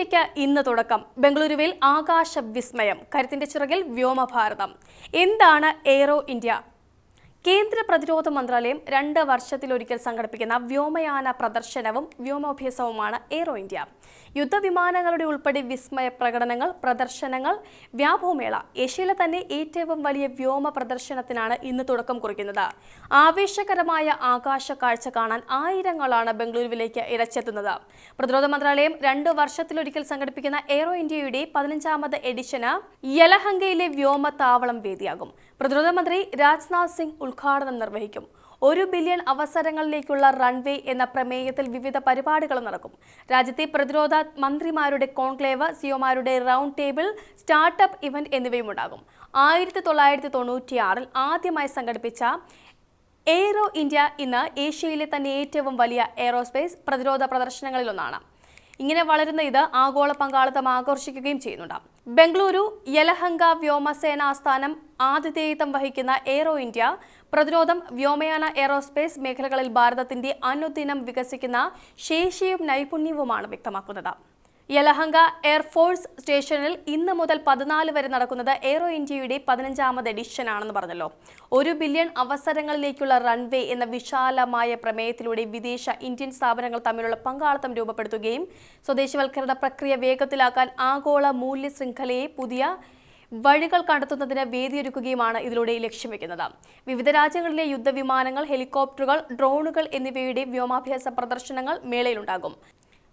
ഇന്ത്യയ്ക്ക് ഇന്ന് തുടക്കം. ബംഗളൂരുവിൽ ആകാശ വിസ്മയം കരുത്തിന്റെ ചിറകിൽ വ്യോമഭാരതം. എന്താണ് എയ്റോ ഇന്ത്യ കേന്ദ്ര പ്രതിരോധ മന്ത്രാലയം രണ്ട് വർഷത്തിലൊരിക്കൽ സംഘടിപ്പിക്കുന്ന വ്യോമയാന പ്രദർശനവും വ്യോമാഭ്യാസവുമാണ് എയ്റോ ഇന്ത്യ യുദ്ധവിമാനങ്ങളുടെ ഉൾപ്പെടെ വിസ്മയ പ്രകടനങ്ങൾ പ്രദർശനങ്ങൾ വ്യാപോമേള ഏഷ്യയിലെ തന്നെ ഏറ്റവും വലിയ വ്യോമ പ്രദർശനത്തിനാണ് ഇന്ന് തുടക്കം കുറിക്കുന്നത്. ആവേശകരമായ ആകാശ കാഴ്ച കാണാൻ ആയിരങ്ങളാണ് ബംഗളൂരുവിലേക്ക് ഇരച്ചെത്തുന്നത്. പ്രതിരോധ മന്ത്രാലയം രണ്ട് വർഷത്തിലൊരിക്കൽ സംഘടിപ്പിക്കുന്ന എയ്റോ ഇന്ത്യയുടെ പതിനഞ്ചാമത് എഡിഷന് യലഹങ്കയിലെ വ്യോമ താവളം വേദിയാകും. പ്രതിരോധ മന്ത്രി രാജ്നാഥ് സിംഗ് ഉദ്ഘാടനം നിർവഹിക്കും. ഒരു ബില്യൺ അവസരങ്ങളിലേക്കുള്ള റൺവേ എന്ന പ്രമേയത്തിൽ വിവിധ പരിപാടികൾ നടക്കും. രാജ്യത്തെ പ്രതിരോധ മന്ത്രിമാരുടെ കോൺക്ലേവ് സിഒമാരുടെ റൗണ്ട് ടേബിൾ സ്റ്റാർട്ടപ്പ് ഇവന്റ് എന്നിവയും ഉണ്ടാകും ആയിരത്തി തൊള്ളായിരത്തി തൊണ്ണൂറ്റിയാറിൽ ആദ്യമായി സംഘടിപ്പിച്ച എയ്റോ ഇന്ത്യ ഇന്ന് ഏഷ്യയിലെ തന്നെ ഏറ്റവും വലിയ എയ്റോസ്പേസ് പ്രതിരോധ പ്രദർശനങ്ങളിലൊന്നാണ്. ഇങ്ങനെ വളരുന്ന ഇത് ആഗോള പങ്കാളിത്തം ആകർഷിക്കുകയും ചെയ്യുന്നുണ്ട്. ബംഗളൂരു യലഹങ്ക വ്യോമസേന ആസ്ഥാനം ആതിഥേയത്വം വഹിക്കുന്ന എയ്റോ ഇന്ത്യ പ്രതിരോധം വ്യോമയാന എയ്റോസ്പേസ് മേഖലകളിൽ ഭാരതത്തിന്റെ അനുദിനം വികസിക്കുന്ന ശേഷിയും നൈപുണ്യവുമാണ് വ്യക്തമാക്കുന്നത്. യലഹങ്ക എയർഫോഴ്സ് സ്റ്റേഷനിൽ ഇന്ന് മുതൽ പതിനാല് വരെ നടക്കുന്നത് എയ്റോ ഇന്ത്യയുടെ പതിനഞ്ചാമത് എഡിഷൻ ആണെന്ന് പറഞ്ഞല്ലോ. ഒരു ബില്യൺ അവസരങ്ങളിലേക്കുള്ള റൺവേ എന്ന വിശാലമായ പ്രമേയത്തിലൂടെ വിദേശ ഇന്ത്യൻ സ്ഥാപനങ്ങൾ തമ്മിലുള്ള പങ്കാളിത്തം രൂപപ്പെടുത്തുകയും സ്വദേശവൽക്കരണ പ്രക്രിയ വേഗത്തിലാക്കാൻ ആഗോള മൂല്യ ശൃംഖലയെ പുതിയ വഴികൾ കണ്ടെത്തുന്നതിന് വേദിയൊരുക്കുകയുമാണ് ഇതിലൂടെ ലക്ഷ്യം വെക്കുന്നത്. വിവിധ രാജ്യങ്ങളിലെ യുദ്ധവിമാനങ്ങൾ ഹെലികോപ്റ്ററുകൾ ഡ്രോണുകൾ എന്നിവയുടെ വ്യോമാഭ്യാസ പ്രദർശനങ്ങൾ മേളയിലുണ്ടാകും.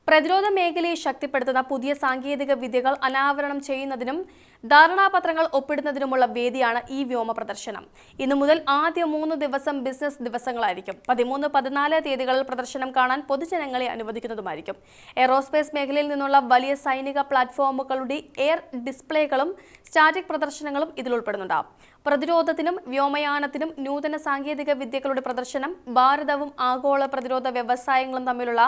പ്രതിരോധ മേഖലയെ ശക്തിപ്പെടുത്തുന്ന പുതിയ സാങ്കേതിക വിദ്യകൾ അനാവരണം ചെയ്യുന്നതിനും ധാരണാപത്രങ്ങൾ ഒപ്പിടുന്നതിനുമുള്ള വേദിയാണ് ഈ വ്യോമ പ്രദർശനം. ഇന്നു മുതൽ ആദ്യ മൂന്ന് ദിവസം ബിസിനസ് ദിവസങ്ങളായിരിക്കും. പതിമൂന്ന് പതിനാല് തീയതികളിൽ പ്രദർശനം കാണാൻ പൊതുജനങ്ങളെ അനുവദിക്കുന്നതുമായിരിക്കും. എയറോസ്പേസ് മേഖലയിൽ നിന്നുള്ള വലിയ സൈനിക പ്ലാറ്റ്ഫോമുകളുടെ എയർ ഡിസ്പ്ലേകളും സ്റ്റാറ്റിക് പ്രദർശനങ്ങളും ഇതിൽ ഉൾപ്പെടുന്നുണ്ടാവും പ്രതിരോധത്തിനും വ്യോമയാനത്തിനും നൂതന സാങ്കേതിക വിദ്യകളുടെ പ്രദർശനം ഭാരതവും ആഗോള പ്രതിരോധ വ്യവസായങ്ങളും തമ്മിലുള്ള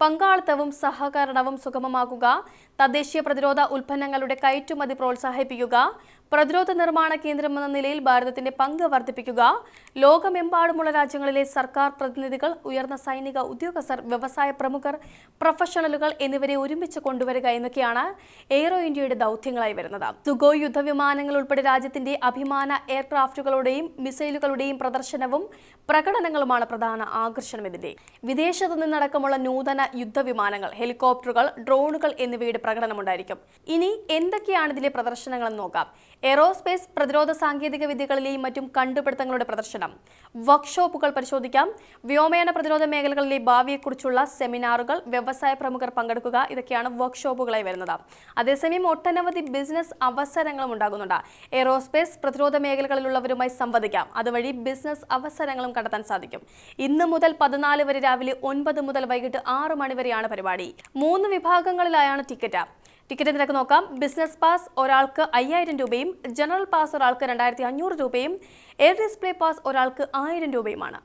പങ്കാളിത്തവും സഹകരണവും സുഗമമാക്കുക തദ്ദേശീയ പ്രതിരോധ ഉൽപ്പന്നങ്ങളുടെ കയറ്റുമതി പ്രോത്സാഹിപ്പിക്കുക പ്രതിരോധ നിർമ്മാണ കേന്ദ്രമെന്ന നിലയിൽ ഭാരതത്തിന്റെ പങ്ക് വർദ്ധിപ്പിക്കുക. ലോകമെമ്പാടുമുള്ള രാജ്യങ്ങളിലെ സർക്കാർ പ്രതിനിധികൾ ഉയർന്ന സൈനിക ഉദ്യോഗസ്ഥർ വ്യവസായ പ്രമുഖർ പ്രൊഫഷണലുകൾ എന്നിവരെ ഒരുമിച്ച് കൊണ്ടുവരിക എന്നൊക്കെയാണ് എയ്റോ ഇന്ത്യയുടെ ദൗത്യങ്ങളായി വരുന്നത്. സുഗോയ് യുദ്ധവിമാനങ്ങൾ ഉൾപ്പെടെ രാജ്യത്തിന്റെ അഭിമാന എയർക്രാഫ്റ്റുകളുടെയും മിസൈലുകളുടെയും പ്രദർശനവും പ്രകടനങ്ങളുമാണ് പ്രധാന ആകർഷണം ഇതിന്റെ. വിദേശത്തു നിന്നടക്കമുള്ള നൂതന യുദ്ധവിമാനങ്ങൾ ഹെലികോപ്റ്ററുകൾ ഡ്രോണുകൾ എന്നിവയുടെ പ്രകടനമുണ്ടായിരിക്കും ഇനി എന്തൊക്കെയാണ് ഇതിലെ പ്രദർശനങ്ങളെന്ന് നോക്കാം. എയറോസ്പേസ് പ്രതിരോധ സാങ്കേതിക വിദ്യകളിലെയും മറ്റും കണ്ടുപിടുത്തങ്ങളുടെ പ്രദർശനം. വർക്ക്ഷോപ്പുകൾ പരിശോധിക്കാം. വ്യോമയാന പ്രതിരോധ മേഖലകളിലെ ഭാവിയെക്കുറിച്ചുള്ള സെമിനാറുകൾ വ്യവസായ പ്രമുഖർ പങ്കെടുക്കുക. ഇതൊക്കെയാണ് വർക്ക്ഷോപ്പുകളായി വരുന്നത്. അതേസമയം ഒട്ടനവധി ബിസിനസ് അവസരങ്ങളും ഉണ്ടാകുന്നുണ്ട്. എയറോസ്പേസ് പ്രതിരോധ മേഖലകളിലുള്ളവരുമായി സംവദിക്കാം. അതുവഴി ബിസിനസ് അവസരങ്ങളും കണ്ടെത്താൻ സാധിക്കും. ഇന്ന് മുതൽ പതിനാല് വരെ രാവിലെ ഒൻപത് മുതൽ വൈകിട്ട് ആറ് മണിവരെയാണ് പരിപാടി. മൂന്ന് വിഭാഗങ്ങളിലായാണ് ടിക്കറ്റ്. ടിക്കറ്റ് നിരക്ക് നോക്കാം. ബിസിനസ് പാസ് ഒരാൾക്ക് അയ്യായിരം രൂപയും ജനറൽ പാസ് ഒരാൾക്ക് രണ്ടായിരത്തി അഞ്ഞൂറ് രൂപയും എയർ ഡിസ്പ്ലേ പാസ് ഒരാൾക്ക് ആയിരം രൂപയുമാണ്.